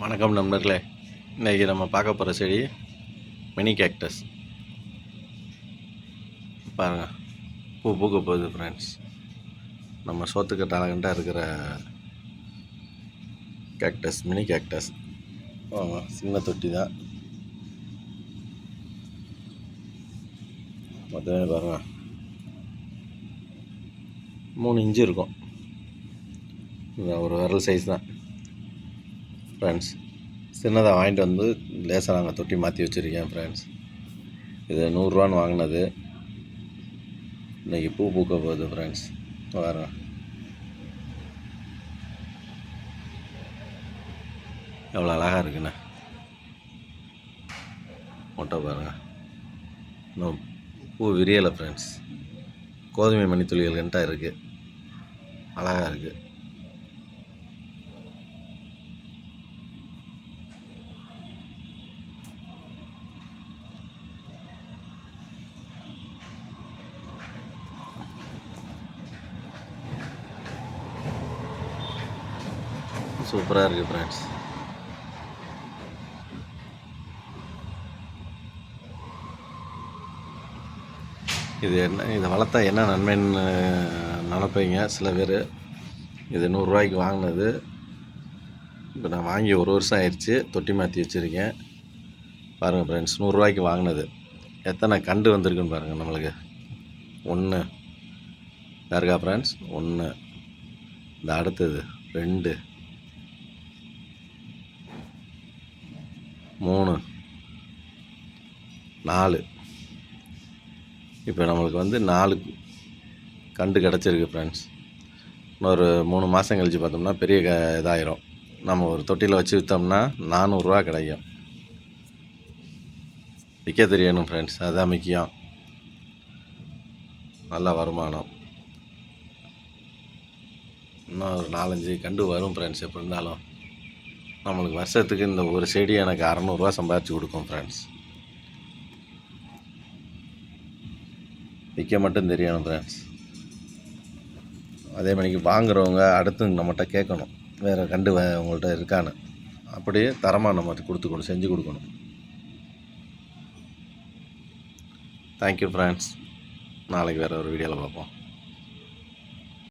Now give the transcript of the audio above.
வணக்கம் நண்பர்களே. இன்றைக்கி நம்ம பார்க்க போகிற செடி மினி கேக்டஸ். பாருங்கள் பூ பூக்க போகுது ஃப்ரெண்ட்ஸ் நம்ம சோத்துக்கு டலகண்டாக இருக்கிற கேக்டஸ் மினி கேக்டஸ் ஆமாம் சின்ன தொட்டி தான். மொத்தமே பாருங்கள் மூணு இன்ச்சு இருக்கும். ஒரு விரல் சைஸ் தான். ஃப்ரெண்ட்ஸ் சின்னதாக வாங்கிட்டு வந்து லேசாக நாங்கள் தொட்டி மாற்றி வச்சுருக்கேன் ஃப்ரெண்ட்ஸ் இது நூறுரூவான்னு வாங்கினது. இன்றைக்கி பூ பூக்க போகுது ஃப்ரெண்ட்ஸ் வரேன் எவ்வளோ அழகாக இருக்குண்ணே. மொட்டை பாருங்க. இன்னும் பூ விரியலை ஃப்ரெண்ட்ஸ் கோதுமை மணித்துளிகள் கண்டா இருக்குது அழகாக இருக்குது சூப்பராக இருக்குது ஃப்ரெண்ட்ஸ் இது என்ன இதை வளர்த்தா என்ன நன்மைன்னு நினப்பீங்க? சில பேர் இது நூறுரூவாய்க்கு வாங்கினது. இப்போ நான் வாங்கி ஒரு வருஷம் ஆயிடுச்சு தொட்டி மாற்றி வச்சுருக்கேன். பாருங்கள் ஃப்ரெண்ட்ஸ் நூறுரூவாய்க்கு வாங்கினது. எத்தனை கண்டு வந்திருக்குன்னு பாருங்கள் நம்மளுக்கு. ஒன்று இருக்கா ஃப்ரெண்ட்ஸ் ஒன்று இந்த அடுத்தது ரெண்டு. மூணு. நாலு. இப்போ நம்மளுக்கு வந்து நாலு கண்டு கிடச்சிருக்கு ஃப்ரெண்ட்ஸ் இன்னொரு மூணு மாதம் கழித்து பார்த்தோம்னா பெரிய க இதாயிரும். நம்ம ஒரு தொட்டியில் வச்சு விற்றோம்னா நானூறுரூவா கிடைக்கும். விற்க தெரியணும் ஃப்ரெண்ட்ஸ் அதுதான் முக்கியம். நல்ல வருமானம். இன்னும் ஒரு நாலஞ்சு கண்டு வரும் ஃப்ரெண்ட்ஸ் எப்படி இருந்தாலும் நம்மளுக்கு வருஷத்துக்கு இந்த ஒரு செடி எனக்கு அறநூறுவா சம்பாதிச்சு கொடுக்கும் ஃப்ரெண்ட்ஸ் விற்க மட்டும் தெரியணும் ஃப்ரெண்ட்ஸ் அதே மணிக்கு வாங்குறவங்க அடுத்து நம்மகிட்ட கேட்கணும். வேறு கண்டு வ- உங்கள்கிட்ட இருக்கான்னு. அப்படியே தரமாக நம்ம கொடுத்துக்கணும் செஞ்சு கொடுக்கணும். தேங்க்யூ ஃப்ரெண்ட்ஸ் நாளைக்கு வேறு ஒரு வீடியோவில் பார்ப்போம்.